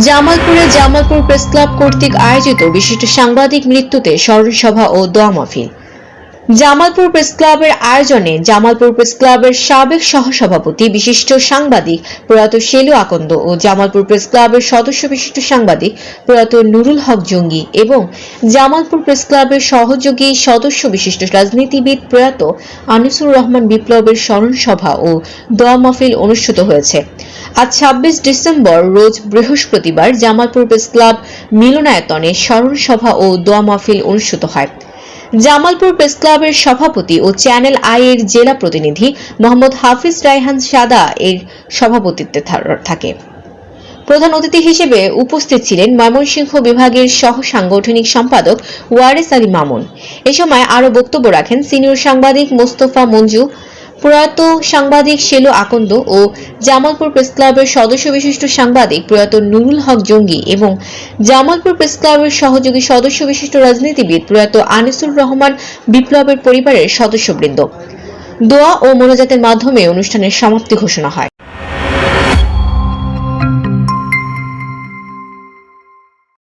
জামালপুরে Jamalpur press club কর্তৃক আয়োজিত বিশিষ্ট সাংবাদিক মৃত্যুতে স্মরণসভা ও দোয়া মাহফিল। জামালপুর প্রেস ক্লাবের আয়োজনে জামালপুর প্রেস ক্লাবের সাবেক সহসভাপতি বিশিষ্ট সাংবাদিক প্রয়াত শেলু আকন্দ ও জামালপুর প্রেস ক্লাবের সদস্য বিশিষ্ট সাংবাদিক প্রয়াত নুরুল হক জঙ্গি এবং জামালপুর প্রেস ক্লাবের সহযোগী সদস্য বিশিষ্ট রাজনীতিবিদ প্রয়াত আনিসুর রহমান বিপ্লবের স্মরণ সভা ও দোয়া মাহফিল অনুষ্ঠিত হয়েছে। আজ ছাব্বিশ ডিসেম্বর, রোজ বৃহস্পতিবার জামালপুর প্রেস ক্লাব মিলনায়তনে স্মরণ সভা ও দোয়া মাহফিল অনুষ্ঠিত হয়। জামালপুর প্রেস ক্লাবের সভাপতি ও চ্যানেল আই এর জেলা প্রতিনিধি মোহাম্মদ হাফিজ রায়হান সাদা এর সভাপতিত্বে থাকে। প্রধান অতিথি হিসেবে উপস্থিত ছিলেন ময়মনসিংহ বিভাগের সহ সাংগঠনিক সম্পাদক ওয়ারেস আলী মামুন। এ সময় আরও বক্তব্য রাখেন সিনিয়র সাংবাদিক মোস্তফা মঞ্জু প্রয়াত সাংবাদিক শেলু আকন্দ ও জামালপুর প্রেস ক্লাবের সদস্য বিশিষ্ট সাংবাদিক প্রয়াত নুরুল হক জঙ্গি এবং জামালপুর প্রেস ক্লাবের সহযোগী সদস্য বিশিষ্ট রাজনীতিবিদ প্রয়াত আনিসুর রহমান বিপ্লবের পরিবারের সদস্যবৃন্দ। দোয়া ও মোনাজাতের মাধ্যমে অনুষ্ঠানের সমাপ্তি ঘোষণা হয়।